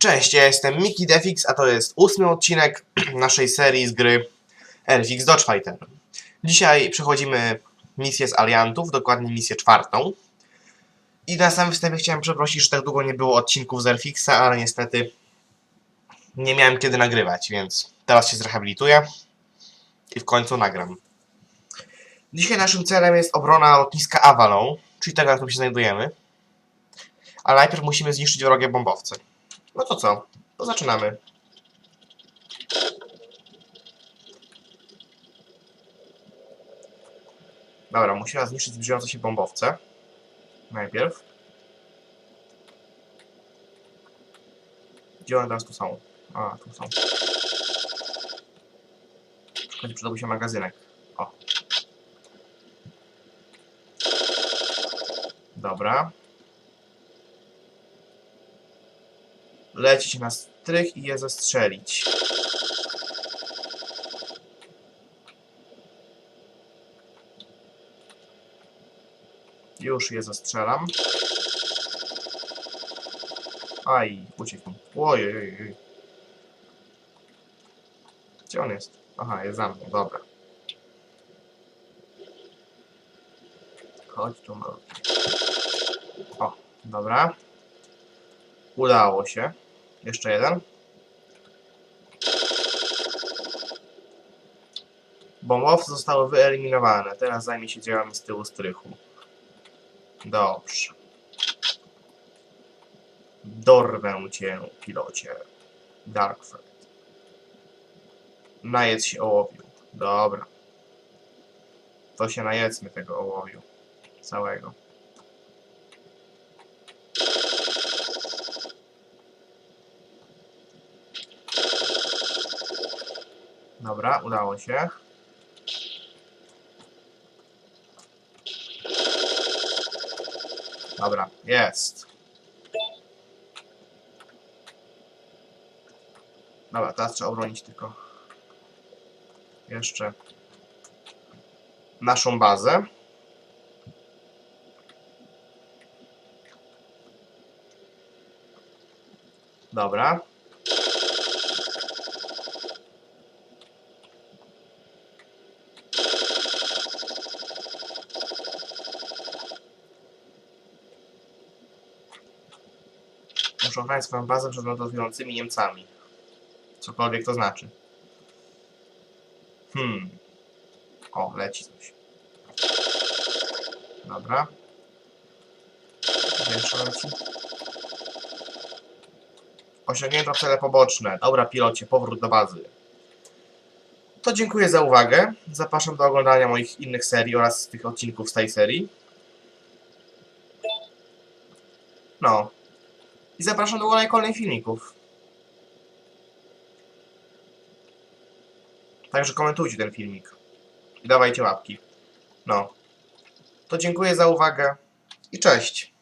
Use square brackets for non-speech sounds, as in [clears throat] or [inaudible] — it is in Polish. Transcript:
Cześć, ja jestem Miki Defix, a to jest ósmy odcinek [clears throat] naszej serii z gry Elfix Dodge Fighter. Dzisiaj przechodzimy misję z Aliantów, dokładnie misję czwartą. I na samym wstępie chciałem przeprosić, że tak długo nie było odcinków z Elfixa, ale niestety nie miałem kiedy nagrywać, więc teraz się zrehabilituję i w końcu nagram. Dzisiaj naszym celem jest obrona lotniska Avalon, czyli tego, na którym się znajdujemy. Ale najpierw musimy zniszczyć wrogie bombowce. No to co? To zaczynamy. Dobra, musimy zniszczyć zbliżające się bombowce. Najpierw. Gdzie one teraz tu są? A, tu są. Szkoda, przydałby się magazynek. O. Dobra. Lecieć na strych i je zastrzelić. Już je zastrzelam. Aj, uciekł. Ojej, ojej. Gdzie on jest? Aha, jest za mną, dobra. Chodź tu, malutki. O, dobra. Udało się. Jeszcze jeden. Bombowce zostały wyeliminowane. Teraz zajmie się dziełami z tyłu strychu. Dobrze. Dorwę cię, pilocie. Darkfred. Najedz się ołowiu. Dobra. To się najedzmy tego ołowiu. Całego. Dobra, udało się. Dobra, jest. Dobra, teraz trzeba obronić tylko jeszcze naszą bazę. Dobra. Ochronić swoją bazę przed nadwiązującymi Niemcami. Cokolwiek to znaczy. Hmm. O, leci coś. Dobra. Jeszcze leci? Osiągnięto cele poboczne. Dobra, pilocie, powrót do bazy. To dziękuję za uwagę. Zapraszam do oglądania moich innych serii oraz tych odcinków z tej serii. No, i zapraszam do kolejnych filmików. Także komentujcie ten filmik. I dawajcie łapki. No. To dziękuję za uwagę i cześć.